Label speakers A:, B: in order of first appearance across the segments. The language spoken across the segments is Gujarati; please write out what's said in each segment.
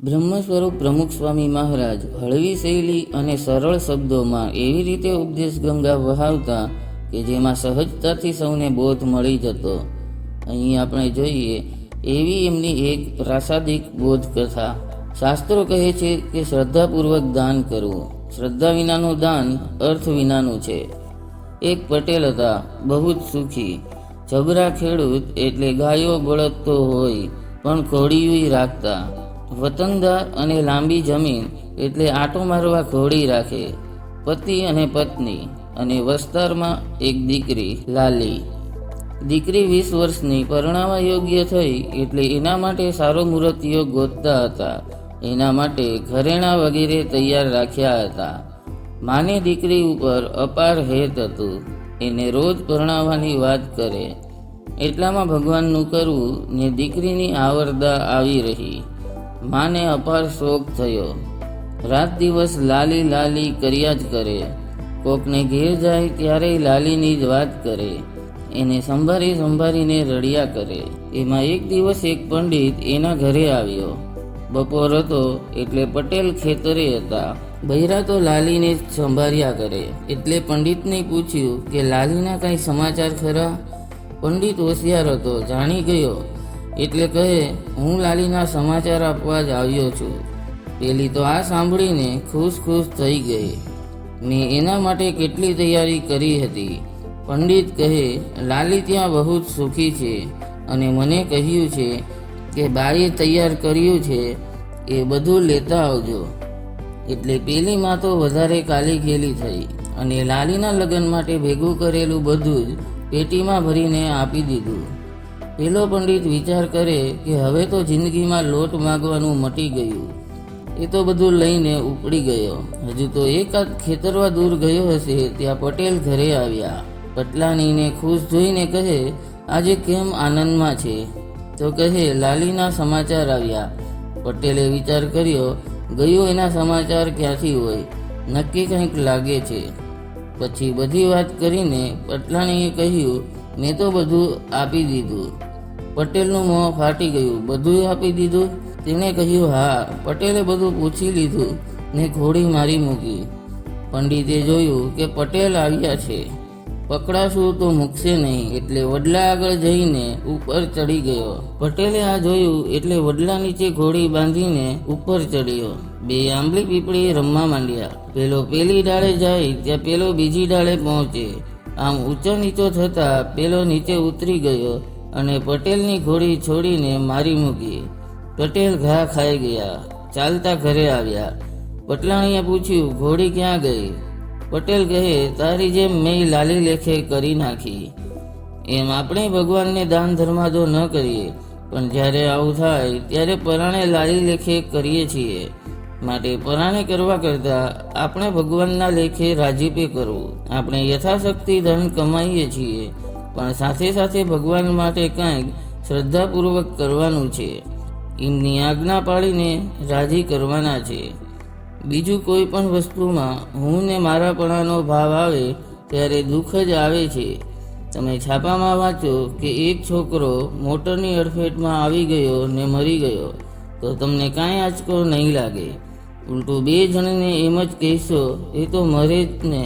A: બ્રહ્મ સ્વરૂપ પ્રમુખ સ્વામી મહારાજ હળવી શૈલી અને સરળ શબ્દોમાં એવી રીતે ઉપદેશ ગંગા વહાવતા કે જેમાં સહજતાથી સૌને બોધ મળી જતો. અહીં આપણે જોઈએ, એવી એમની એક પ્રાસાદિક બોધ કથા શાસ્ત્રો કહે છે કે શ્રદ્ધાપૂર્વક દાન કરવું. શ્રદ્ધા વિનાનું દાન અર્થ વિનાનું છે. એક પટેલ હતા બહુ જ સુખી. જબરા ખેડૂત એટલે ગાયો બળદતો હોય, પણ ઘોડીયું રાખતા. વતનદાર અને લાંબી જમીન એટલે આટો મારવા ઘોડી રાખે. પતિ અને પત્ની અને વસ્તારમાં એક દીકરી, લાલી. દીકરી વીસ વર્ષની પરણાવા યોગ્ય થઈ એટલે એના માટે સારો મૂર્તિઓ ગોતતા હતા. એના માટે ઘરેણાં વગેરે તૈયાર રાખ્યા હતા. માને દીકરી ઉપર અપાર હેત હતું. એને રોજ પરણાવવાની વાત કરે. એટલામાં ભગવાનનું કરવું ને દીકરીની આવરદા આવી રહી. માને અપાર શોક થયો. રાત દિવસ લાલી લાલી કર્યા જ કરે. કોકને ઘેર જાય ત્યારે લાલીની જ વાત કરે. એને સંભાળી સંભાળીને રડ્યા કરે. એમાં એક દિવસ એક પંડિત એના ઘરે આવ્યો. બપોર હતો એટલે પટેલ ખેતરે હતા. બૈરા તો લાલીને જ સંભાળ્યા કરે. એટલે પંડિતને પૂછ્યું કે લાલીના કાંઈ સમાચાર ખરા? પંડિત હોશિયાર હતો, જાણી ગયો. એટલે કહે, હું લાલીના સમાચાર આપવા જ આવ્યો છું. પેલી તો આ સાંભળીને ખુશ ખુશ થઈ ગઈ. મેં એના માટે કેટલી તૈયારી કરી હતી. પંડિત કહે, લાલી ત્યાં બહુ જ સુખી છે અને મને કહ્યું છે કે બાઈએ તૈયાર કર્યું છે, એ બધું લેતા આવજો. એટલે પેલી માં તો વધારે કાલી ગેલી થઈ અને લાલીના લગ્ન માટે ભેગું કરેલું બધું જ પેટીમાં ભરીને આપી દીધું. પેલો પંડિત વિચાર કરે કે હવે તો જિંદગીમાં લોટ માગવાનું મટી ગયું. એ તો બધું લઈને ઉપડી ગયો. હજુ તો એકાદ ખેતરવા દૂર ગયો હશે, ત્યાં પટેલ ઘરે આવ્યા. પટલાનીને ખુશ જોઈને કહે, આજે કેમ આનંદમાં છે? તો કહે, લાલીના સમાચાર આવ્યા. પટેલે વિચાર કર્યો, ગયો એના સમાચાર ક્યાંથી હોય? નક્કી કંઈક લાગે છે. પછી બધી વાત કરીને પટલાણીએ કહ્યું, મેં તો બધું આપી દીધું. પટેલનું મોં ફાટી ગયું. બધું આપી દીધું. તેણે કહ્યું, હા. પટેલે બધું પૂછી લીધું ને ઘોડી મારી મૂકી. પંડિતે જોયું કે પટેલ આવ્યા છે. પકડાશું તો મૂકશે નહીં. એટલે વડલા આગળ જઈને ઉપર ચડી ગયો. પટેલે આ જોયું એટલે વડલા નીચે ઘોડી બાંધીને ઉપર ચડ્યો. બે આંબલી પીપળી રમવા માંડ્યા. પેલો પેલી ડાળે જાય ત્યાં પેલો બીજી ડાળે પહોંચે. આમ ઊંચો નીચો થતાં પેલો નીચે ઉતરી ગયો. અને પટેલની ઘોડી છોડીને મારી મૂકી. પટેલ ઘા ખાઈ ગયા, ચાલતા ઘરે આવ્યા. પટલાણીએ પૂછ્યું, ઘોડી ક્યાં ગઈ? પટેલ કહે, તારી જેમ મેં લાલી લેખે કરી નાખી. એમ આપણે ભગવાનને દાન ધર્માદો ન કરીએ, પણ જ્યારે આવું થાય, ત્યારે પરાણે લાલી લેખે કરીએ છીએ. માટે પરાણે કરવા કરતાં આપણે ભગવાનના લેખે રાજીપે કરવું. આપણે યથાશક્તિ ધન કમાઈએ છીએ. પણ સાથે સાથે ભગવાન માટે કંઈક શ્રદ્ધાપૂર્વક કરવાનું છે. એમની આજ્ઞા પાડીને રાજી કરવાના છે. બીજું કોઈ પણ વસ્તુમાં હું ને મારાપણાનો ભાવ આવે ત્યારે દુઃખ જ આવે છે. તમે છાપામાં વાંચો કે એક છોકરો મોટરની અડફેટમાં આવી ગયો ને મરી ગયો, તો તમને કાંઈ આંચકો નહીં લાગે. ઉલટું બે જણને એમ જ કહેશો, એ તો મરે જ ને.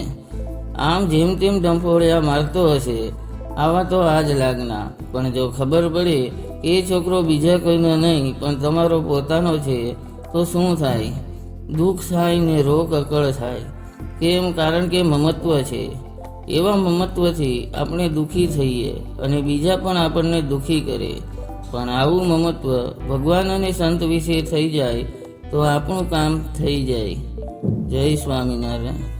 A: આમ જેમ તેમ ડંફોળિયા મારતો હશે. આવા તો આ જ લાગના. પણ જો ખબર પડે, એ છોકરો બીજા કોઈનો નહીં, પણ તમારો પોતાનો છે, તો શું થાય? દુઃખ થાય ને રોગ અકળ થાય. કેમ? કારણ કે મમત્વ છે. એવા મમત્વથી આપણે દુઃખી થઈએ અને બીજા પણ આપણને દુઃખી કરે. પણ આવું મમત્વ ભગવાન અને સંત વિશે થઈ જાય, તો આપણું કામ થઈ જાય. જય સ્વામિનારાયણ.